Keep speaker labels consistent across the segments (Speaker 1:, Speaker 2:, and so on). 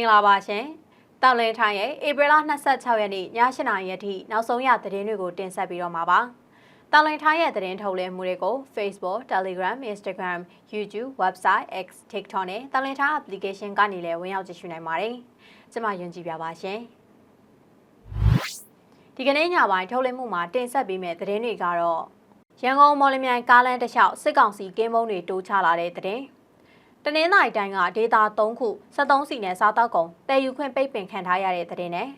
Speaker 1: င်္ဂလာပါရှင်။တောင်လင်းထိုင်းရဲ့ဧပြီလ26ရက်နေ့ည7:00နာရီအထိနောက်ဆုံးရသတင်းတွေကိုတင်ဆက်ပြီးတော့မှာပါ။တောင်လင်းထိုင်းရဲ့သတင်းထုတ်လွှင့်မှုတွေကို Facebook, Telegram, Instagram, YouTube, Website, X, TikTok နဲ့တောင်လင်းထိုင်း application ကနေလည်းဝင်ရောက်ကြည့်ရှုနိုင်ပါတယ်။ကျွန်မယွန်ကြည်ပြပါရှင်။ဒီကနေ့ညပိုင်းထုတ်လွှင့်မှုမှာတင်ဆက်ပေးမယ့်သတင်းတွေကတော့ရန်ကုန်မော်လမြိုင်ကားလမ်းတစ်လျှောက်စစ်ကောင်စီကင်းမုံတွေတိုးချလာတဲ့သတင်း။ တနင်္သာရီတိုင်းကဒေတာ3ခု73စီနဲ့စားတောက်ကုံတည်ယူခွင့်ပိတ်ပင်ခံထားရတဲ့တဲ့နဲ့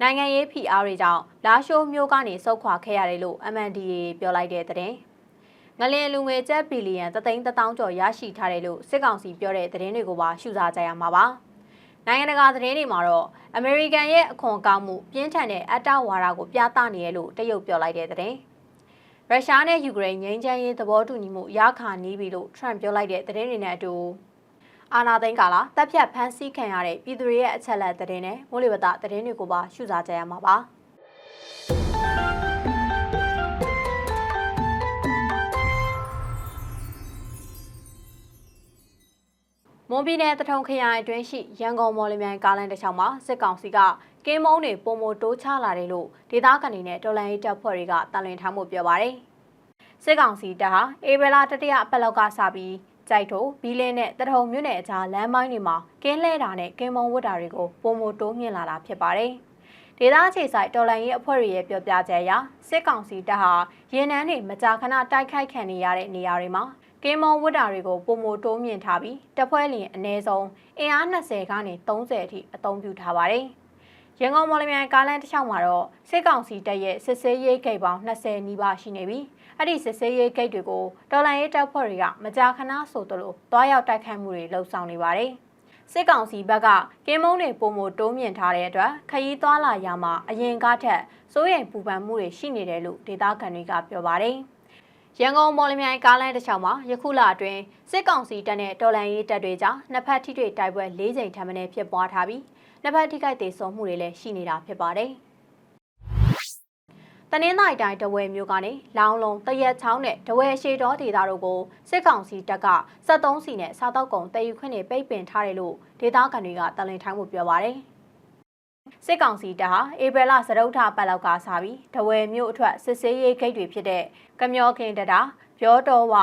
Speaker 1: နိုင်ငံရေး PR တွေကြောင့်လာရှိုးမျိုးကနေစုတ်ခွာခဲ့ရတယ်လို့ MNDAA ပြောလိုက်တဲ့တဲ့ငလင်လူငွေကျပ်ဘီလီယံ3သိန်း1000ကျော်ရရှိထားတယ်လို့စစ်ကောင်စီပြောတဲ့သတင်းတွေကိုပါရှုစားကြရမှာပါနိုင်ငံတကာသတင်းတွေမှာတော့အမေရိကန်ရဲ့အခွန်ကောက်မှုပြင်းထန်တဲ့အတ္တဝါဒကိုပြသနေရလို့တရုတ်ပြောလိုက်တဲ့တဲ့ ရုရှားနဲ့ယူကရိန်းငြိမ်းချမ်းရေးသဘောတူညီမှုရခါနီးပြီလို့ထရန့်ပြောလိုက်တဲ့သတင်းတွေနဲ့အတူအာနာသိန်းကာလာတပ်ဖြတ်ဖမ်းဆီးခံရတဲ့ပြည်သူတွေရဲ့အချက်လက်သတင်းနဲ့မိုးလေဝသသတင်းတွေကိုပါရှုစားကြရမှာပါမွန်ပြည်နယ်တထုံခရိုင်အတွင်းရှိရန်ကုန်မော်လမြိုင်ကားလမ်းတစ်ချောင်းမှာစစ်ကောင်စီကကင်းမုံတွေပုံမတိုးချလာတယ်လို့ဒေသခံတွေနဲ့တော်လိုင်းရေးတပ်ဖွဲ့တွေကတန်လွင်ထားမှုပြောပါရယ်စစ်ကောင်စီတပ်ဟာအေဘလာတတိယအပတ်လောက်ကစပြီးကြိုက်ထိုဘီလင်းနဲ့တထုံမြို့နယ်အကြားလမ်းပိုင်းတွေမှာကင်းလဲတာနဲ့ကင်းမုံဝတ်တာတွေကိုပုံမတိုးမြင့်လာတာဖြစ်ပါတယ်ဒေသခြေဆိုင်တော်လန်ရေးအဖွဲ့တွေရဲ့ပြောပြချက်အရစစ်ကောင်စီတပ်ဟာရင်နန်းတွေမကြာခဏတိုက်ခိုက်ခံနေရတဲ့နေရာတွေမှာကင်းမုံဝတ်တာတွေကိုပုံမတိုးမြင့်ထားပြီးတပ်ဖွဲ့လင်အ ਨੇ ဆုံးအင်အား20ကနေ30အထိအသုံးပြုထားပါတယ် ရန်ကုန်မော်လမြိုင်ကားလမ်းတစ်လျှောက်မှာတော့စစ်ကောင်စီတပ်ရဲ့စစ်ဆေးရေးဂိတ်ပေါင်း20နီးပါးရှိနေပြီးအဲ့ဒီစစ်ဆေးရေးဂိတ်တွေကိုတော်လန်ရေးတပ်ဖွဲ့တွေကမကြာခဏဆိုသလိုတွားရောက်တိုက်ခိုက်မှုတွေလှုံ့ဆော်နေပါတယ်စစ်ကောင်စီဘက်ကကင်းမုံတွေပုံမတိုးမြင့်ထားတဲ့အတွက်ခရီးသွားလာရမှာအရင်ကထက်စိုးရိမ်ပူပန်မှုတွေရှိနေတယ်လို့ဒေသခံတွေကပြောပါတယ်ရန်ကုန်မော်လမြိုင်ကားလမ်းတစ်ချောင်းမှာယခုလအတွင်းစစ်ကောင်စီတပ်နဲ့တော်လန်ရေးတပ်တွေကြားနှစ်ဖက်ထိတွေ့တိုက်ပွဲ၄ချိန်ထပ်မံဖြစ်ပွားထားပြီး နှစ်ဖက်ထိခိုက်ဒေဆုံးမှုတွေလည်းရှိနေတာဖြစ်ပါတယ်။တနင်္သာရီတိုင်းတဝဲမြို့ကနေလောင်းလုံးတရက်ချောင်းနဲ့တဝဲရှေတော်ဒေသတို့ကိုစစ်ကောင်စီတပ်က73စီနဲ့စားတောက်ကုံတည်ယူခွင့်တွေပိတ်ပင်ထားတယ်လို့ဒေသခံတွေကတလင်ထိုင်းမှုပြောပါရယ်စစ်ကောင်စီတပ်ဟာဧပြီလစရုပ်ထပတ်လောက်ကစပြီးတဝဲမြို့အထွက်စစ်ဆေးရေးဂိတ်တွေဖြစ်တဲ့ကမျောခင်းတတာပြောတော်ဝ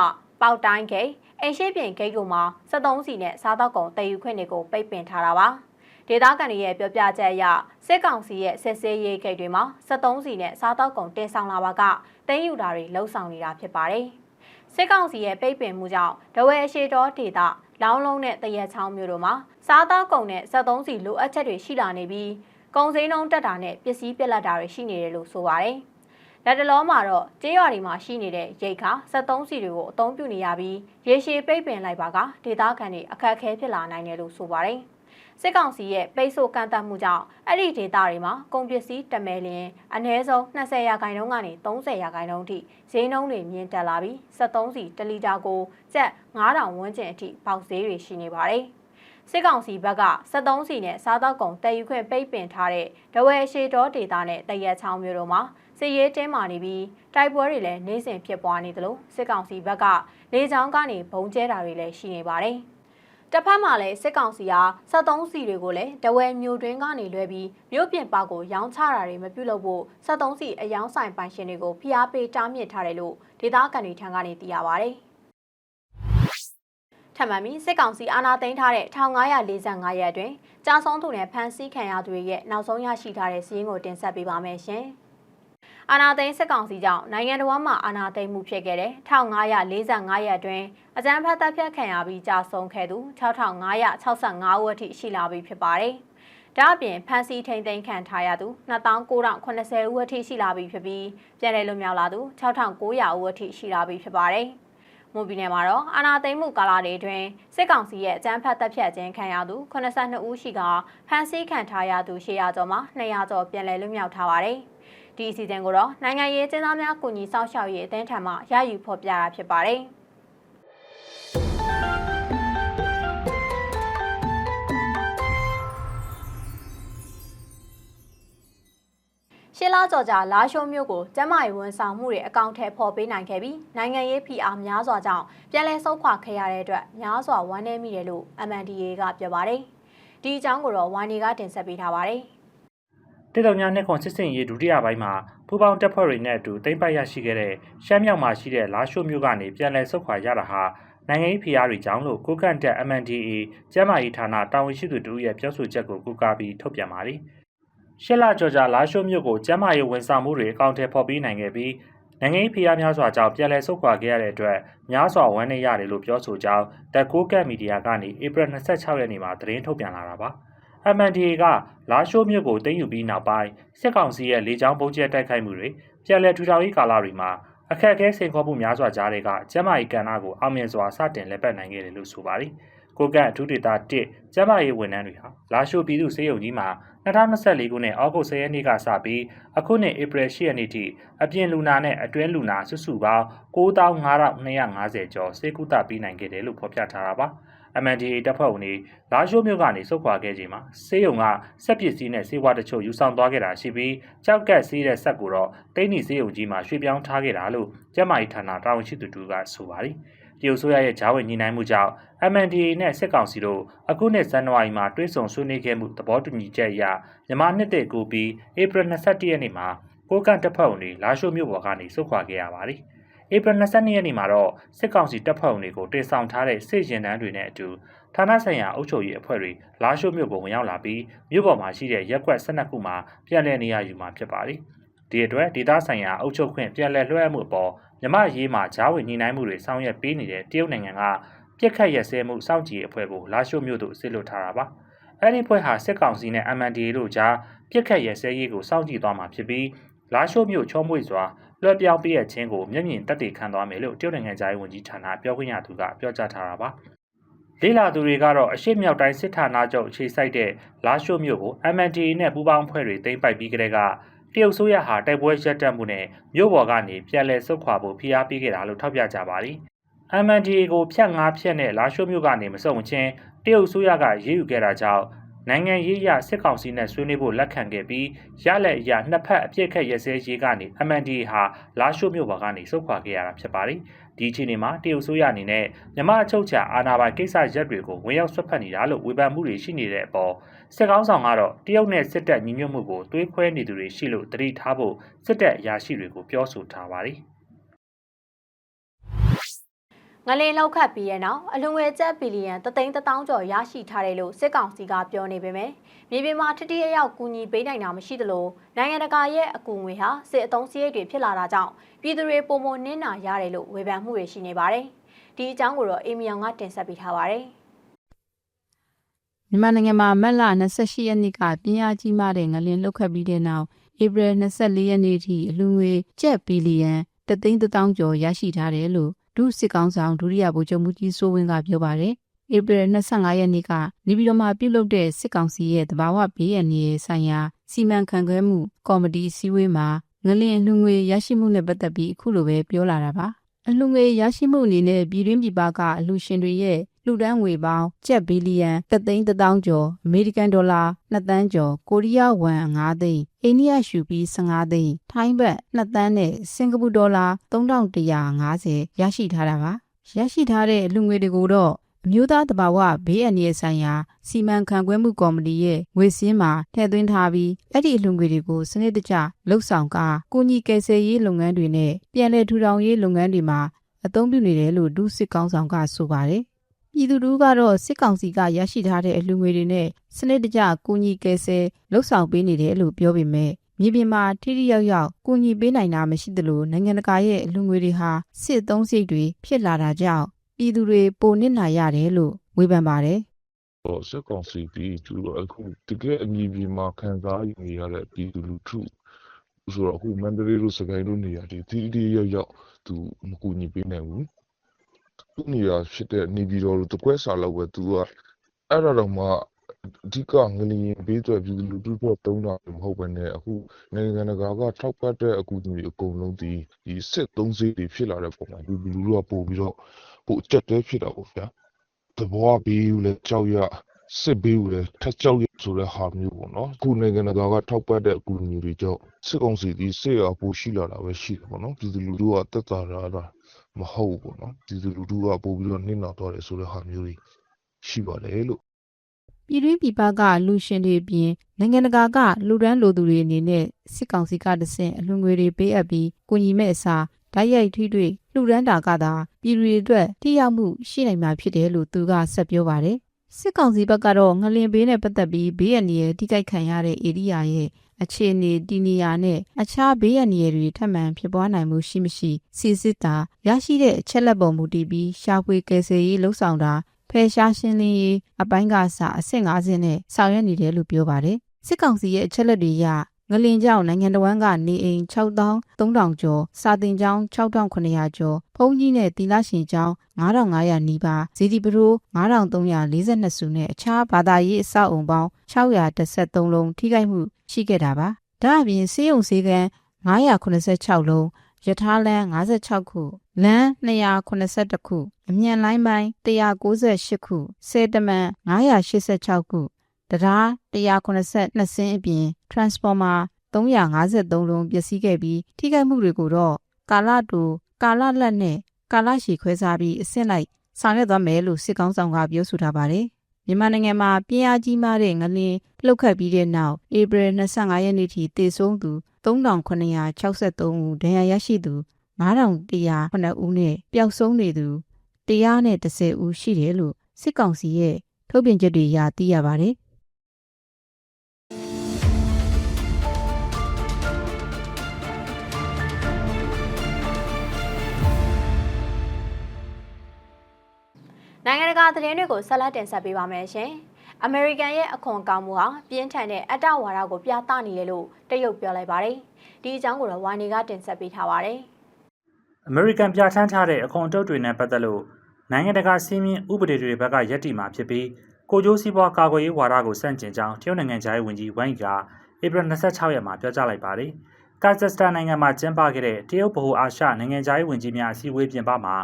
Speaker 1: ပေါက်တိုင်းဂိတ်အိမ်ရှိပြင်ဂိတ်တို့မှာ73စီနဲ့စားတောက်ကုံတည်ယူခွင့်တွေကိုပိတ်ပင်ထားတာပါ။ ဒေသခံတွေရဲ့ပြောပြချက်အရစစ်ကောင်စီရဲ့စစ်ဆေးရေးဂိတ်တွေမှာ73စီနဲ့စားတောက်ကုန်တင်ဆောင်လာပါကတင်းယူတာတွေလှုံ့ဆော်နေတာဖြစ်ပါတယ်။စစ်ကောင်စီရဲ့ပိတ်ပင်မှုကြောင့်ဒဝဲအရှိတော်ဒေသလောင်းလုံးနဲ့တရက်ချောင်းမျိုးတို့မှာစားတောက်ကုန်နဲ့73စီလိုအပ်ချက်တွေရှိလာနေပြီးကုန်စည်နှုန်းတက်တာနဲ့ပစ္စည်းပြက်လက်တာတွေရှိနေတယ်လို့ဆိုပါတယ်။လက်တလုံးမှာတော့ကျေးရွာတွေမှာရှိနေတဲ့ရိတ်ခါ73စီတွေကိုအသုံးပြုနေရပြီးရေရှည်ပိတ်ပင်လိုက်ပါကဒေသခံတွေအခက်အခဲဖြစ်လာနိုင်တယ်လို့ဆိုပါတယ်။ စစ်ကောင်စီရဲ့ပိတ်ဆို့ကန့်သတ်မှုကြောင့်အဲ့ဒီဒေသတွေမှာကုန်ပစ္စည်းတမဲလင်းအနည်းဆုံး20ရာခိုင်နှုန်းကနေ30ရာခိုင်နှုန်းအထိဈေးနှုန်းတွေမြင့်တက်လာပြီး73စီတလီတာကိုကျပ်9000ဝန်းကျင်အထိပေါက်ဈေးတွေရှိနေပါတယ်။စစ်ကောင်စီဘက်က73စီနဲ့စားတော့ကုန်တည်ယူခွင့်ပိတ်ပင်ထားတဲ့ဒဝဲရှေတော်ဒေတာနဲ့တရက်ချောင်းမျိုးတို့မှာစစ်ရေးတင်းမာနေပြီးတိုက်ပွဲတွေလည်းနေစဉ်ဖြစ်ပွားနေသလိုစစ်ကောင်စီဘက်ကလေကြောင်းကနေဘုံကျဲတာတွေလည်းရှိနေပါတယ်။ တစ်ဖက်မှာလည်းစစ်ကောင်စီဟာ73စီတွေကိုလည်းတဝဲမျိုးတွင်းကနေလွဲပြီးမြို့ပြင်ပကိုရောင်းချတာတွေမပြုလုပ်ဖို့73စီအယောင်းဆိုင်ပိုင်ရှင်တွေကိုဖိအားပေးတားမြစ်ထားတယ်လို့ဒေသခံတွေထံကနေသိရပါဗျ။ထပ်မံပြီးစစ်ကောင်စီအာဏာသိမ်းထားတဲ့1545ရက်အတွင်းကြာဆုံးသူနဲ့ဖမ်းဆီးခံရသူတွေရဲ့နောက်ဆုံးရရှိထားတဲ့စီးရင်ကိုတင်ဆက်ပေးပါမယ်ရှင်။ အာနာသိန်းစစ်ကောင်စီကြောင့်နိုင်ငံတော်မှာအာနာသိန်းမှုဖြစ်ခဲ့တဲ့1545ရက်အတွင်းအကြမ်းဖက်တပ်ဖြတ်ခံရပြီးကြာဆုံးခဲ့သူ6565ဦးအထိရှိလာပြီဖြစ်ပါတယ်။ဒါ့အပြင်ဖမ်းဆီးထိန်သိမ်းခံထားရသူ2980ဦးအထိရှိလာပြီဖြစ်ပြီးပြည်내လွတ်မြောက်လာသူ6900ဦးအထိရှိလာပြီဖြစ်ပါတယ်။မွန်ပြည်နယ်မှာတော့အာနာသိမ်းမှုကာလတွေအတွင်းစစ်ကောင်စီရဲ့အကြမ်းဖက်တပ်ဖြတ်ခြင်းခံရသူ82ဦးရှိကဖမ်းဆီးခံထားရသူ800ကျော်မှာ200ကျော်ပြည်내လွတ်မြောက်ထားပါတယ်။ ဒီအစီအစဉ်ကိုတော့နိုင်ငံရေးကျင်းသားများကူညီစောင့်ရှောက်ရေးအသင်းထံမှရယူဖော်ပြတာဖြစ်ပါတယ်။ရှင်းလာကြော်ကြလာရှုံးမျိုးကိုကျမရေးဝန်ဆောင်မှုတွေအကောင့်ထဲပေါ်ပေးနိုင်ခဲ့ပြီးနိုင်ငံရေးဖိအားများစွာကြောင့်ပြန်လည်ဆုတ်ခွာခဲ့ရတဲ့အတွက်များစွာဝမ်းနည်းမိတယ်လို့ MNDA ကပြောပါတယ်။ဒဒီအကြောင်းကိုတော့ဝိုင်းနေကတင်ဆက်ပေးထားပါတယ်
Speaker 2: တိတောင်ညာနှစ်ခွန်စစ်စင်ရေးဒုတိယပိုင်းမှာပူပေါင်းတပ်ဖွဲ့တွေနဲ့အတူတိမ့်ပိုက်ရရှိခဲ့တဲ့ရှမ်းမြောက်မှာရှိတဲ့လာရှိုးမြို့ကနေပြန်လည်ဆုတ်ခွာရတာဟာနိုင်ငံရေးဖိအားတွေကြောင့်လို့ကိုကန့်တက် MNDAA ကျမ်းမာရေးဌာနတာဝန်ရှိသူတို့ရဲ့ပြောဆိုချက်ကိုကူကာပြီးထုတ်ပြန်ပါတယ်။ရှစ်လကျော်ကြာလာရှိုးမြို့ကိုကျမ်းမာရေးဝန်ဆောင်မှုတွေအကောင့်ထဲပေါ်ပြီးနိုင်ခဲ့ပြီးနိုင်ငံရေးဖိအားများစွာကြောင့်ပြန်လည်ဆုတ်ခွာခဲ့ရတဲ့အတွက်များစွာဝမ်းနည်းရတယ်လို့ပြောဆိုကြောင်းတက်ကိုကန့်မီဒီယာကနေဧပြီ26ရက်နေ့မှာသတင်းထုတ်ပြန်လာတာပါ။ MNDA ကလာရှိုးမြို့ကိုတင်ယူပြီးနောက်ပိုင်းစစ်ကောင်စီရဲ့လေကြောင်းပုံကျဲတိုက်ခိုက်မှုတွေပြန်လည်ထူထောင်ရေးကာလတွေမှာအခက်အခဲစိန်ခေါ်မှုများစွာကြားတွေကကျန်းမာရေးကဏ္ဍကိုအောင်မြင်စွာစတင်လက်ပတ်နိုင်ခဲ့တယ်လို့ဆိုပါတယ်။ကိုကန့်အထူးဒေသ1ကျန်းမာရေးဝန်ထမ်းတွေဟာလာရှိုးပြည်သူ့စေယုံကြီးမှာ2024ခုနှစ်ဩဂုတ်10ရက်နေ့ကစပြီးအခုနှစ်ဧပြီ10ရက်နေ့ထိအပြင်လူနာနဲ့အတွင်းလူနာစုစုပေါင်း95,250ကျော်စေကူတာပြီးနိုင်ခဲ့တယ်လို့ဖော်ပြထားတာပါ။ MNDA တပ်ဖွဲ့ဝင်တွေလာရှိုးမြို့ကနေစုခွာခဲ့ချိန်မှာစေယုံကစက်ပစ္စည်းနဲ့စေဝါတချို့ယူဆောင်သွားခဲ့တာရှိပြီးကြောက်ကက်စီးတဲ့ဆက်ကိုတော့တိန်းနီစေယုံကြီးမှာရွှေ့ပြောင်းထားခဲ့တာလို့ကျန်းမာရေးဌာနတာဝန်ရှိသူတို့ကဆိုပါတယ်။တရုတ်ဆိုရရဲ့ဂျားဝင်ညီနိုင်မှုကြောင့် MNDA နဲ့စစ်ကောင်စီတို့အခုနှစ်ဇန်နဝါရီမှာတွဲဆုံဆွေးနွေးခဲ့မှုသဘောတူညီချက်အရမြန်မာနှစ်တည်းကူပြီးဧပြီ22ရက်နေ့မှာကိုကန့်တပ်ဖွဲ့ဝင်တွေလာရှိုးမြို့ပေါ်ကနေစုခွာခဲ့ရပါတယ်။ ဧပြီ22ရက်နေ့မှာတော့စစ်ကောင်စီတပ်ဖွဲ့ဝင်တွေကိုတေဆောင်ထားတဲ့စစ်ရင်တန်းတွေနဲ့အတူဌာနဆိုင်ရာအုပ်ချုပ်ရေးအဖွဲ့တွေလာရှိုးမြို့ကိုဝင်ရောက်လာပြီးမြို့ပေါ်မှာရှိတဲ့ရက်ကွက်12ခုမှာပြန်လည်နေရာယူမှာဖြစ်ပါတယ်။ဒီအတွက်ဒေသဆိုင်ရာအုပ်ချုပ်ခွင့်ပြန်လည်လွှဲအပ်မှုအပေါ်မြမရေးမှာဂျားဝင်ညီနိုင်မှုတွေဆောင်ရွက်ပေးနေတဲ့တရုတ်နိုင်ငံကပြစ်ခတ်ရစဲမှုစောင့်ကြည့်အဖွဲ့ကိုလာရှိုးမြို့သို့ဆစ်လွတ်ထားတာပါ။အဲ့ဒီဖွဲ့ဟာစစ်ကောင်စီနဲ့ MNDA တို့ကြားပြစ်ခတ်ရစဲရေးကိုစောင့်ကြည့်သွားမှာဖြစ်ပြီးလာရှိုးမြို့ချောမွေ့စွာ လွှဲပြောင်းပေးရခြင်းကိုမျက်မြင်တက်တည်ခံသွားမယ်လို့တရုတ်နိုင်ငံသားရေးဝန်ကြီးဌာနပြောခွင့်ရသူကပြောကြားထားတာပါ။လေးလာသူတွေကတော့အရှိမြောက်တိုင်းစစ်ဌာနချုပ်အခြေစိုက်တဲ့လာရှိုးမြို့ကို MNDA နဲ့ပူးပေါင်းဖွဲ့တွေတင်ပိုက်ပြီးကြတဲ့ကတရုတ်ဆိုရဟာတိုက်ပွဲရက်တက်မှုနဲ့မြို့ပေါ်ကနေပြန်လည်ဆုတ်ခွာဖို့ဖိအားပေးခဲ့တာလို့ထောက်ပြကြပါတယ်။ MNDA ကိုဖြတ်ငါးဖြတ်နဲ့လာရှိုးမြို့ကနေမစုံချင်းတရုတ်ဆိုရကရေးယူခဲ့တာကြောင့် နိုင်ငံရေးရစစ်ကောင်စီနဲ့ဆွေးနွေးဖို့လက်ခံခဲ့ပြီးရလက်အရနှစ်ဖက်အပြစ်ခတ်ရစဲရေးကနေ MNDA ဟာလာရှိုးမြို့ပေါ်ကနေစုခွာခဲ့ရတာဖြစ်ပါတယ်။ဒီအချိန်မှာတရုတ်ဆိုရအနေနဲ့မြမအချုပ်ချာအာဏာပိုင်ကိစ္စရက်တွေကိုဝင်ရောက်ဆွတ်ဖက်နေတာလို့ဝေဖန်မှုတွေရှိနေတဲ့အပေါ်စစ်ကောင်းဆောင်ကတော့တရုတ်နဲ့စစ်တပ်ညီညွတ်မှုကိုသွေးခွဲနေသူတွေရှိလို့တတိထားဖို့စစ်တပ်အရာရှိတွေကိုပြောဆိုထားပါတယ်။
Speaker 1: ငလင်လောက်ခတ်ပြီးရဲ့နောက်အလွန်ငွေကျပ်ဘီလီယံ3သိန်း1000ကျော်ရရှိထားတယ်လို့စစ်ကောင်စီကပြောနေပေမဲ့မြေပြင်မှာထထရရောက်ကူညီပေးနိုင်တာမရှိသလိုနိုင်ငံတကာရဲ့အကူငွေဟာစစ်အုံစရိတ်တွေဖြစ်လာတာကြောင့်ပြည်သူတွေပုံမနစ်နာရတယ်လို့ဝေဖန်မှုတွေရှိနေပါတယ်။ဒီအကြောင်းကိုတော့အေမီယောင်ကတင်ဆက်ပေးထားပါတယ်။
Speaker 3: မြန်မာနိုင်ငံမှာမက်လ28ရက်နေ့ကပြင်းအားကြီးမားတဲ့ငလျင်လှုပ်ခတ်ပြီးတဲ့နောက်ဧပြီ24ရက်နေ့ထိအလူငွေကျပ်ဘီလီယံတသိန်းတောင်ကျော်ရရှိထားတယ်လို့ ဒုစစ်ကောင်ဆောင်ဒုတိယဗိုလ်ချုပ်မှုကြီးစိုးဝင်းကပြောပါတယ်။ဧပြီ25ရက်နေ့ကနေပြည်တော်မှာပြုလုပ်တဲ့စစ်ကောင်စီရဲ့တဘာဝဘေးအန္တရာယ်ဆိုင်ရာစီမံခန့်ခွဲမှုကော်မတီစည်းဝေးမှာငလျင်အလူငွေရရှိမှုနဲ့ပတ်သက်ပြီးအခုလိုပဲပြောလာတာပါ။အလူငွေရရှိမှုအနေနဲ့ပြည်တွင်းပြည်ပကအလူရှင်တွေရဲ့ လူဒန်းငွေပေါင်းကျပ်ဘီလီယံ3သိန်း1000ကျော်အမေရိကန်ဒေါ်လာ2သန်းကျော်ကိုရီးယားဝမ်5သိန်းအိန္ဒိယရှူပီ15သိန်းထိုင်းဘတ်2သန်းနဲ့စင်ကာပူဒေါ်လာ3150ရရှိထားတာပါရရှိထားတဲ့လူငွေတွေကိုတော့အမျိုးသားတဘာဝဘေးအန္တရာယ်ဆိုင်ရာစီမံခန့်ခွဲမှုကော်မတီရဲ့ငွေစင်းမှာထည့်သွင်းထားပြီးအဲ့ဒီအလူငွေတွေကိုစနစ်တကျလှုပ်ဆောင်ကာကုညီကယ်ဆယ်ရေးလုပ်ငန်းတွေနဲ့ပြည်내ထူထောင်ရေးလုပ်ငန်းတွေမှာအသုံးပြုနေတယ်လို့ဒုစစ်ကောင်းဆောင်ကဆိုပါတယ် ပြည်သူတို့ကတော့စစ်ကောင်စီကရရှိထားတဲ့အလှူငွေတွေနဲ့စနစ်တကျကူညီကယ်ဆယ်လှုပ်ဆောင်ပေးနေတယ်လို့ပြောပေမဲ့မြေပြင်မှာထိထိရောက်ရောက်ကူညီပေးနိုင်တာမရှိသလိုနိုင်ငံတကာရဲ့အလှူငွေတွေဟာစစ်သုံးစိတ်တွေဖြစ်လာတာကြောင့်ပြည်သူတွေပိုနစ်နာရတယ်လို့ဝေဖန်ပါတယ်
Speaker 4: တော့စက်ကောင်စီပြီးသူတို့အခုတကယ်အမြင်ပြမှာခံစားယူနေရတဲ့ပြည်သူလူထုဆိုတော့အခုမန္တလေးလိုစကိုင်းလိုနေရာဒီတီတီရောက်ရောက်သူမကူညီပေးနိုင်ဘူး သူနေရာဖြစ်တဲ့နေပြည်တော်လိုတကွဲစာလောက်ပဲသူကအဲ့ဒါတော့မှအဓိကငလျင်ဘေးအတွက်ပြည်သူလူထုပေါ်တုံးတာမဟုတ်ဘဲနဲ့အခုနိုင်ငံတကာကထောက်ပံ့တဲ့အကူအညီအကုန်လုံးဒီဒီစစ်သုံးစိတွေဖြစ်လာတဲ့ပုံမှာပြည်သူလူထုကပို့ပြီးတော့ပို့အကျက်တဲဖြစ်တာပေါ့ဗျာသဘောဘေးကိုလည်းကြောက်ရစစ်ဘေးကိုလည်းထက်ကြောက်ရဆိုတဲ့ဟာမျိုးပေါ့နော်အခုနိုင်ငံတကာကထောက်ပံ့တဲ့အကူအညီတွေကြောင့်စစ်ကောင်စီဒီစစ်အပူရှိလာတာပဲရှိတယ်ပေါ့နော်ပြည်သူလူထုကတက်တာရတာ မဟုတ်ဘူးပေါ့နော်ပြည်သူလူထုကပို့ပြီးတော့နှိမ့်နာတော့တယ်ဆိုတဲ့ဟာမျိုးတွေရှိပါတယ်လို့
Speaker 3: ပြည်တွင်းပြည်ပကလူရှင်တွေအပြင်နိုင်ငံတကာကလူဒန်းလိုသူတွေအနေနဲ့စစ်ကောင်စီကတဆင့်အလှငွေတွေပေးအပ်ပြီးကိုညီမဲ့အစားဓာတ်ရိုက်ထိတွေ့လှူဒန်းတာကသာပြည်သူတွေအတွက်ထိရောက်မှုရှိနိုင်မှာဖြစ်တယ်လို့သူကဆက်ပြောပါတယ် စစ်ကောင်စီဘက်ကတော့ငလင်ဘေးနဲ့ပတ်သက်ပြီးဘေးရန်ရဲ့တိကြိုက်ခံရတဲ့ဧရိယာရဲ့အခြေအနေတီနီယာနဲ့အခြားဘေးရန်ရတွေထပ်မံဖြစ်ပွားနိုင်မှုရှိမရှိစီစစ်တာရရှိတဲ့အချက်လက်ပေါ်မူတည်ပြီးရှာဖွေကယ်ဆယ်ရေးလှုပ်ဆောင်တာဖယ်ရှားရှင်းလင်းရေးအပိုင်းကစအဆင့်50နဲ့ဆောင်ရွက်နေတယ်လို့ပြောပါတယ်စစ်ကောင်စီရဲ့အချက်လက်တွေရ ငလင်ကြောင့်နိုင်ငံတော်ဝန်ကနေအိမ်6300ကျော်စာတင်ကျောင်း6900ကျော်ဖုံးကြီးနဲ့တီလာရှင်ကျောင်း9500နီးပါးဇီဒီပရို9342စုနဲ့အခြားဘာသာရေးအဆောက်အုံပေါင်း613လုံးထိခိုက်မှုရှိခဲ့တာပါဒါအပြင်စေယုံစေကန်း986လုံးယထာလန်း56ခုလမ်း282ခုအမြန်လိုင်းပိုင်း198ခုစေတမန်986ခု တရား182စင်းအပြင် transformer 353လုံးပျက်စီးခဲ့ပြီးထိခိုက်မှုတွေကိုတော့ကာလတူကာလလက်နဲ့ကာလရှည်ခွဲစားပြီးအဆင့်လိုက်ဆောင်ရွက်သွားမယ်လို့စစ်ကောင်းဆောင်ကပြောဆိုထားပါတယ်။မြန်မာနိုင်ငံမှာပြင်းအားကြီးမားတဲ့ငလင်းလှုပ်ခတ်ပြီးတဲ့နောက်ဧပြီ25ရက်နေ့ထိတေဆုံးသူ3963ဦးဒဏ်ရာရရှိသူ9109ဦးနဲ့ပျောက်ဆုံးနေသူ130ဦးရှိတယ်လို့စစ်ကောင်စီရဲ့ထုတ်ပြန်ချက်တွေအရသိရပါတယ်။
Speaker 1: နိုင်ငံတကာသတင်းတွေကိုဆက်လက်တင်ဆက်ပေးပါမယ်ရှင်။အမေရိကန်ရဲ့အခွန်ကောင်းမှုဟာပြင်းထန်တဲ့အတ္တဝါဒကိုပြသနေတယ်လို့တရုတ်ပြောလိုက်ပါတယ်။ဒီအကြောင်းကိုတော့ဝိုင်နေကတင်ဆက်ပေးထားပါတယ်။
Speaker 2: အမေရိကန်ပြဋ္ဌာန်းထားတဲ့အခွန်အတုပ်တွေနဲ့ပတ်သက်လို့နိုင်ငံတကာစည်းမျဉ်းဥပဒေတွေဘက်ကယက်တီမှာဖြစ်ပြီးကိုကျိုးစီးပွားကာကွယ်ရေးဝါဒကိုစန့်ကျင်ကြောင်းတရုတ်နိုင်ငံသားရေးဝန်ကြီးဝမ်ယီကဧပြီ26ရက်မှာပြောကြားလိုက်ပါတယ်။ကာဇက်စတန်နိုင်ငံမှာကျင်းပခဲ့တဲ့တရုတ်ဗဟိုအာရှနိုင်ငံသားရေးဝန်ကြီးများအစည်းအဝေးပြင်ပမှာ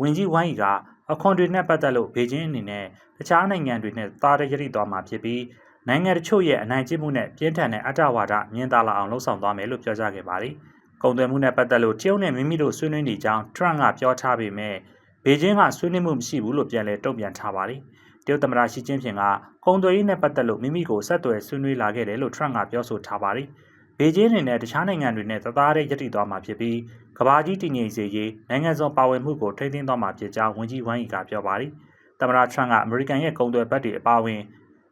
Speaker 2: ဝန်ကြီးဝမ်ယီက အခွန်တွေနဲ့ပတ်သက်လို့ဘေကျင်းအနေနဲ့တခြားနိုင်ငံတွေနဲ့သားရရည်သွားမှာဖြစ်ပြီးနိုင်ငံတချို့ရဲ့အနိုင်ကျင့်မှုနဲ့ပြင်းထန်တဲ့အတ္တဝါဒမြင်သာလာအောင်လှုံ့ဆော်သွားမယ်လို့ပြောကြားခဲ့ပါတယ်။ကုန်သွယ်မှုနဲ့ပတ်သက်လို့တရုတ်နဲ့မိမိတို့ဆွေးနွေးနေကြောင်းထရန့်ကပြောထားပေမဲ့ဘေကျင်းကဆွေးနွေးမှုမရှိဘူးလို့ပြန်လည်တုံ့ပြန်ထားပါတယ်။တရုတ်သမ္မတရှီကျင်းဖျင်ကကုန်သွယ်ရေးနဲ့ပတ်သက်လို့မိမိကိုဆက်သွယ်ဆွေးနွေးလာခဲ့တယ်လို့ထရန့်ကပြောဆိုထားပါတယ်။ဘေကျင်းအနေနဲ့တခြားနိုင်ငံတွေနဲ့သသားတဲ့ရည်တည်သွားမှာဖြစ်ပြီး ကဘာကြီးတည်ငြိမ်စေရေးနိုင်ငံစုံပါဝင်မှုကိုထိန်းသိမ်းသွားမှာဖြစ်ကြောင်းဝန်ကြီးဝမ်ယီကပြောပါတယ်။သမ္မတထရန့်ကအမေရိကန်ရဲ့ကုန်သွယ်ဘက်တွေအပါအဝင်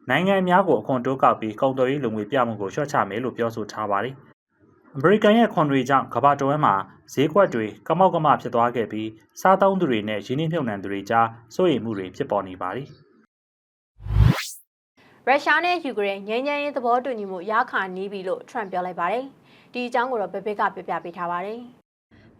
Speaker 2: နိုင်ငံအများကိုအခွန်တိုးကောက်ပြီးကုန်သွယ်ရေးလုံငွေပြမှုကိုလျှော့ချမယ်လို့ပြောဆိုထားပါတယ်။အမေရိကန်ရဲ့ခွန်တွေကြောင့်ကမ္ဘာတဝန်းမှာဈေးကွက်တွေကမောက်ကမဖြစ်သွားခဲ့ပြီးစားသုံးသူတွေနဲ့ရင်းနှီးမြှုပ်နှံသူတွေကြားစိုးရိမ်မှုတွေဖြစ်ပေါ်နေပါတယ်။
Speaker 1: ရုရှားနဲ့ယူကရိန်းငြိမ်းချမ်းရေးသဘောတူညီမှုရခါနီးပြီလို့ထရန့်ပြောလိုက်ပါတယ်။ဒီအကြောင်းကိုတော့ဘယ်ဘက်ကပြပြပေးထားပါတယ်။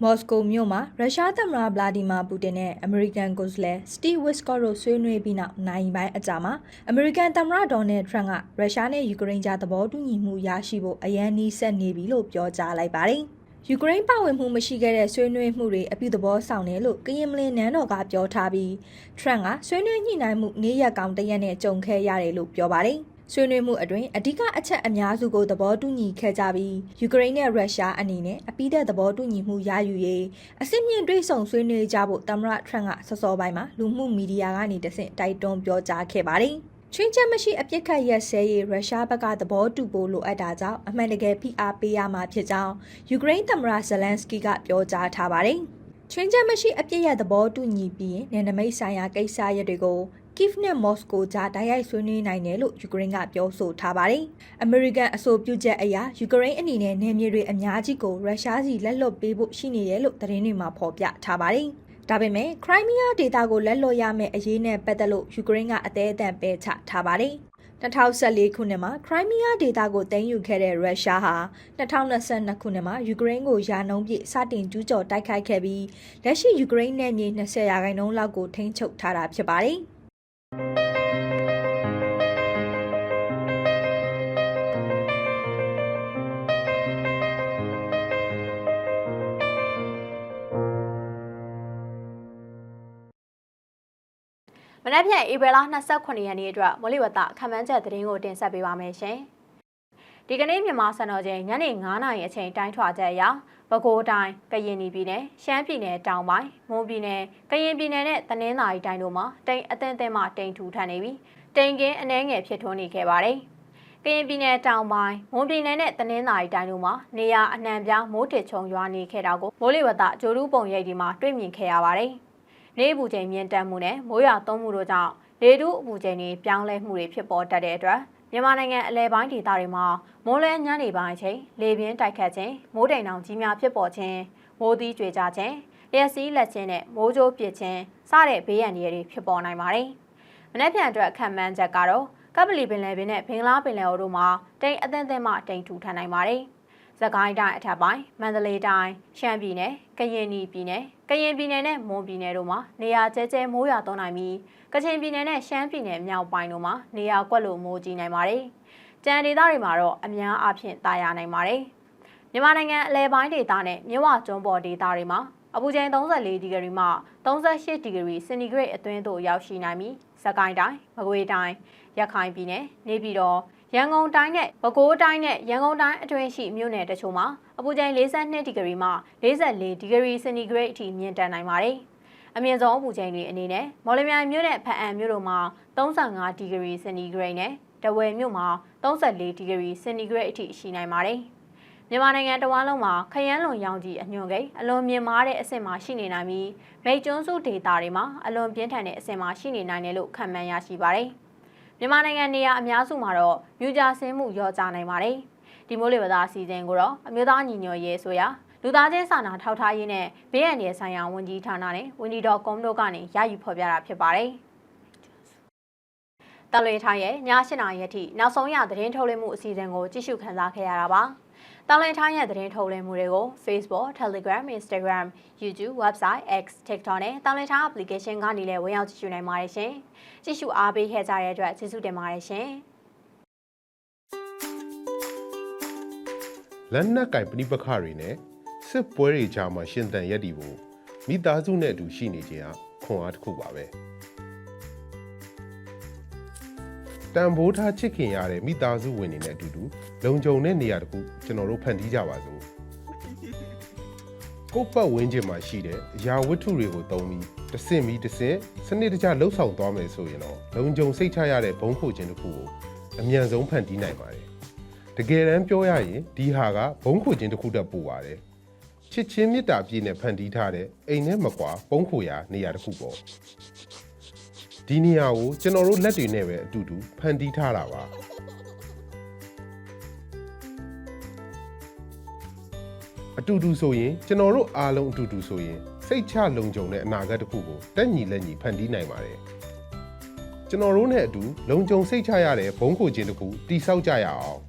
Speaker 5: မော်စကိုမြို့မှာရုရှားသမ္မတဗလာဒီမာပူတင်နဲ့အမေရိကန်ကိုယ်စားလှယ်စတီဗ်ဝစ်ကော့တို့ဆွေးနွေးပြီးနောက်နိုင်ပိုင်းအကြာမှာအမေရိကန်သမ္မတဒေါ်နယ်ထရန့်ကရုရှားနဲ့ယူကရိန်းကြားသဘောတူညီမှုရရှိဖို့အရန်နီးစက်နေပြီလို့ပြောကြားလိုက်ပါတယ်။ယူကရိန်းပါဝင်မှုမရှိခဲ့တဲ့ဆွေးနွေးမှုတွေအပြုသဘောဆောင်တယ်လို့ကရင်မလင်နန်းတော်ကပြောထားပြီးထရန့်ကဆွေးနွေးညှိနှိုင်းမှုနေ့ရက်ကောင်တရက်နဲ့ကြုံခဲ့ရတယ်လို့ပြောပါတယ်။ ဆွေးနွေးမှုအတွင်းအဓိကအချက်အများစုကိုသဘောတူညီခဲ့ကြပြီးယူကရိန်းနဲ့ရုရှားအနေနဲ့အပိသက်သဘောတူညီမှုရယူရေးအစစ်မြင့်တွေးဆောင်ဆွေးနွေးကြဖို့သမ္မတထရန့်ကစောစောပိုင်းမှာလူမှုမီဒီယာကနေတဆင့်တိုက်တွန်းပြောကြားခဲ့ပါတယ်။ချင်းချက်မရှိအပြစ်ခတ်ရက်စဲရေးရုရှားဘက်ကသဘောတူဖို့လိုအပ်တာကြောင့်အမှန်တကယ်ဖိအားပေးရမှာဖြစ်ကြောင်းယူကရိန်းသမ္မတဇလန်စကီကပြောကြားထားပါတယ်။ချင်းချက်မရှိအပြစ်ရသဘောတူညီပြီးရင်နယ်နိမိတ်ဆိုင်ရာကိစ္စရပ်တွေကို ကိဗ်နဲ့မော်စကိုကြားတိုက်ရိုက်ဆွေးနွေးနိုင်တယ်လို့ယူကရိန်းကပြောဆိုထားပါတယ်။အမေရိကန်အဆိုပြုချက်အရယူကရိန်းအနေနဲ့နယ်မြေတွေအများကြီးကိုရုရှားစီလက်လွတ်ပေးဖို့ရှိနေတယ်လို့သတင်းတွေမှာဖော်ပြထားပါတယ်။ဒါပေမဲ့ခရိုင်းမီးယားဒေသကိုလက်လွတ်ရမယ့်အရေးနဲ့ပတ်သက်လို့ယူကရိန်းကအသေးအံပယ်ချထားပါတယ်။2014ခုနှစ်မှာခရိုင်းမီးယားဒေသကိုသိမ်းယူခဲ့တဲ့ရုရှားဟာ2022ခုနှစ်မှာယူကရိန်းကိုယာနှုံးပြည့်စတင်ကျူးကျော်တိုက်ခိုက်ခဲ့ပြီးလက်ရှိယူကရိန်းနယ်မြေ20ရာခိုင်နှုန်းလောက်ကိုထိန်းချုပ်ထားတာဖြစ်ပါတယ်။
Speaker 1: မနက်ဖြန်ဧပြီလ29ရက်နေ့အတွက်မိုးလေဝသခန့်မှန်းချက်သတင်းကိုတင်ဆက်ပေးပါမယ်ရှင်။ဒီကနေ့မြန်မာစံတော်ချိန်ညနေ9:00နာရီအချိန်တိုင်းထွာချက်အရ ပဲခူးတိုင်းကရင်ပြည်နယ်ရှမ်းပြည်နယ်တောင်ပိုင်းမွန်ပြည်နယ်ကရင်ပြည်နယ်နဲ့တနင်္သာရီတိုင်းတို့မှာတိမ်အသင်းသင်းမှတိမ်ထူထပ်နေပြီးတတိမ်ကင်းအနှဲငယ်ဖြစ်ထွန်းနေခဲ့ပါတယ်။ကရင်ပြည်နယ်တောင်ပိုင်းမွန်ပြည်နယ်နဲ့တနင်္သာရီတိုင်းတို့မှာနေရာအနှံပြားမိုးတစ်ချုံရွာနေခဲ့တာကိုမိုးလေဝသဂျိုရူးပုံရိပ်ဒီမှာတွေ့မြင်ခဲ့ရပါတယ်။နေပူချိန်မြင့်တက်မှုနဲ့မိုးရွာသွန်းမှုတို့ကြောင့်လေတူးအပူချိန်တွေပြောင်းလဲမှုတွေဖြစ်ပေါ်တတ်တဲ့အတွက် မြန်မာနိုင်ငံအလဲပိုင်းဒေသတွေမှာမိုးလဲညနေပိုင်းအချိန်လေပြင်းတိုက်ခတ်ခြင်းမိုးတိမ်တောင်ကြီးများဖြစ်ပေါ်ခြင်းမိုးသီးကြွေကြခြင်းလျက်စီးလက်ခြင်းနဲ့မိုးကြိုးပစ်ခြင်းစတဲ့ဘေးရန်တွေဖြစ်ပေါ်နိုင်ပါတယ်။မနေ့ပြန်အတွက်ခံမှန်းချက်ကတော့ကပလီပင်လယ်ပင်နဲ့ဘင်္ဂလားပင်လယ်အော်တို့မှာတိမ်အသင်းသင်းမှတိမ်ထူထန်နိုင်ပါတယ်။စကိုင်းတိုင်းအထက်ပိုင်းမန္တလေးတိုင်းရှမ်းပြည်နယ်ကရင်ပြည်နယ်က ရင်ပြည်နယ်နဲ့မွန်ပြည်နယ်တို့မှာနေရာကျဲကျဲမိုးရွာသွန်းနိုင်ပြီးကချင်ပြည်နယ်နဲ့ရှမ်းပြည်နယ်မြောက်ပိုင်းတို့မှာနေရာကွက်လို့မိုးကြီးနိုင်ပါတယ်။ကြံဒေသတွေမှာတော့အများအားဖြင့်တာယာနိုင်ပါတယ်။မြန်မာနိုင်ငံအလဲပိုင်းဒေသနဲ့မြဝကျွန်းပေါ်ဒေသတွေမှာအပူချိန်34ဒီဂရီမှ38ဒီဂရီစင်တီဂရိတ်အတွင်းသို့ရောက်ရှိနိုင်ပြီးစကိုင်းတိုင်းမကွေးတိုင်းရခိုင်ပြည်နယ်နေပြည်တော် ရန်ကုန်တိုင်းနဲ့ပဲခူးတိုင်းနဲ့ရန်ကုန်တိုင်းအတွင်းရှိမြို့နယ်တချို့မှာအပူချိန်42ဒီဂရီမှ44ဒီဂရီစင်တီဂရိတ်အထိမြင့်တက်နိုင်ပါတယ်။အမြင့်ဆုံးအပူချိန်တွေအနေနဲ့မော်လမြိုင်မြို့နဲ့ဖအံမြို့တို့မှာ35ဒီဂရီစင်တီဂရိတ်နဲ့တဝယ်မြို့မှာ34ဒီဂရီစင်တီဂရိတ်အထိရှိနိုင်ပါတယ်။မြန်မာနိုင်ငံတဝန်းလုံးမှာခရမ်းလွန်ရောင်ကြီးအညွန့်ကိန်းအလွန်မြင့်မားတဲ့အဆင့်မှာရှိနေနိုင်ပြီးမိတ်ကျွန်းစုဒေသတွေမှာအလွန်ပြင်းထန်တဲ့အဆင့်မှာရှိနေနိုင်တယ်လို့ခန့်မှန်းရရှိပါတယ်။ မြန်မာနိုင်ငံနေရာအများစုမှာတော့မြူကြဆင်းမှုရောကြနိုင်ပါတယ်။ဒီမိုးလေဝသအစီအစဉ်ကိုတော့အမျိုးသားညီညွတ်ရေးဆိုရာလူသားချင်းစာနာထောက်ထားရေးနဲ့ဘေးအန္တရာယ်ဆိုင်ရာဝန်ကြီးဌာနနဲ့ဝန်ကြီးတော်ကုန်းတို့ကနေရယူဖော်ပြတာဖြစ်ပါတယ်။ တလွေထားရဲ့ည၈နာရီအထိနောက်ဆုံးရသတင်းထုတ်လွှင့်မှုအစီအစဉ်ကိုကြည့်ရှုခန်းစားခဲ့ရတာပါ။တောင်လင်ထိုင်းရဲ့သတင်းထုတ်လွှင့်မှုတွေကို Facebook, Telegram, Instagram, YouTube, Website, X, TikTok နဲ့တောင်လင်ထိုင်း application ကနေလည်းဝင်ရောက်ကြည့်ရှုနိုင်ပါတယ်ရှင်။ကြည့်ရှုအားပေးခဲ့ကြတဲ့အတွက်ကျေးဇူးတင်ပါတယ်ရှင်။
Speaker 6: လက်နက်ကင်ပဋိပက္ခတွေနဲ့စစ်ပွဲတွေကြားမှာရှင်သန်ရက်တည်ဖို့မိသားစုနဲ့အတူရှိနေခြင်းဟာခွန်အားတစ်ခုပါပဲ တန်ဖိုးထားချစ်ခင်ရတဲ့မိသားစုဝင်တွေနဲ့အတူတူလုံခြုံတဲ့နေရာတစ်ခုကျွန်တော်တို့ဖန်တီးကြပါစို့ကိုယ့်ပတ်ဝန်းကျင်မှာရှိတဲ့အရာဝတ္ထုတွေကိုသုံးပြီးတစ်စင်ပြီးတစ်စင်စနစ်တကျလှုပ်ဆောင်သွားမယ်ဆိုရင်တော့လုံခြုံစိတ်ချရတဲ့ဘုံခိုခြင်းတစ်ခုကိုအမြန်ဆုံးဖန်တီးနိုင်ပါတယ်တကယ်တမ်းပြောရရင်ဒီဟာကဘုံခိုခြင်းတစ်ခုတည်းပို့ပါတယ်ချစ်ချင်းမေတ္တာပြည့်နဲ့ဖန်တီးထားတဲ့အိမ်နဲ့မကွာဘုံခိုရာနေရာတစ်ခုပေါ့ ဒီနေရာကိုကျွန်တော်တို့လက်တွေနဲ့ပဲအတူတူဖန်တီးထားတာပါအတူတူဆိုရင်ကျွန်တော်တို့အားလုံးအတူတူဆိုရင်စိတ်ချလုံခြုံတဲ့အနာဂတ်တစ်ခုကိုတက်ညီလက်ညီဖန်တီးနိုင်ပါတယ်ကျွန်တော်တို့နဲ့အတူလုံခြုံစိတ်ချရတဲ့ဘုံခိုခြင်းတစ်ခုတိဆောက်ကြရအောင်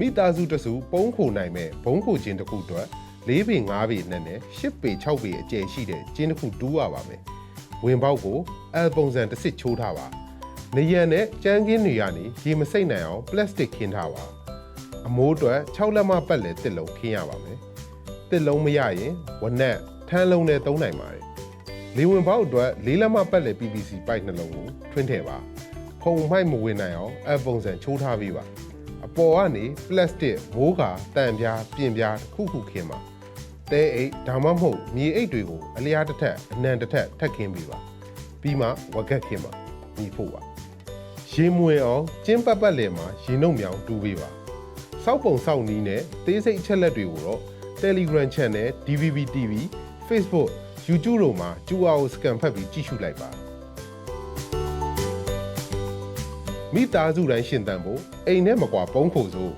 Speaker 6: မိသားစုတစုပုံးခိုနိုင်မဲ့ဘုံခိုခြင်းတစ်ခုအတွက် ၄ပေ၅ပေနဲ့နဲ့၈ပေ၆ပေအကျယ်ရှိတဲ့ကျင်းတစ်ခုတူးရပါမယ်။ဝင်ပေါက်ကိုအယ်ပုံစံတစ်စစ်ချိုးထားပါ။နေရံနဲ့ကြမ်းကင်းတွေကနေရေမစိမ့်နိုင်အောင်ပလတ်စတစ်ခင်းထားပါ။အမိုးအတွက်6လက်မပတ်လဲတစ်လုံးခင်းရပါမယ်။တစ်လုံးမရရင်ဝနက်ထန်းလုံးနဲ့သုံးနိုင်ပါတယ်။လေဝင်ပေါက်အတွက်၄လက်မပတ်လဲ PVC ပိုက်နှလုံးကိုထွင်းထည့်ပါ။ဖုံမိုက်မဝင်နိုင်အောင်အယ်ပုံစံချိုးထားပေးပါ။အ ပေါ်ကနေပလတ်စတစ်မိုးကာတန်ပြားပြင်ပြားတစ်ခုခုခင်းပါတဲအိတ်ဒါမှမဟုတ်မြေအိတ်တွေကိုအလျားတစ်ထက်အနံတစ်ထက်ထပ်ခင်းပေးပါပြီးမှဝက်ကက်ခင်းပါညီဖို့ပါရေမွေအောင်ကျင်းပတ်ပတ်လည်မှာရေနှုတ်မြောင်တူးပေးပါစောက်ပုံစောက်နီးနဲ့သေးစိတ်အချက်လက်တွေကိုတော့ Telegram Channel DVB TV Facebook YouTube တို့မှာကျူအောင်စကန်ဖတ်ပြီးကြည့်ရှုလိုက်ပါ မိသားစုတိုင်းရှင်သန်ဖို့အိမ်နဲ့မကွာပုံးခိုစို့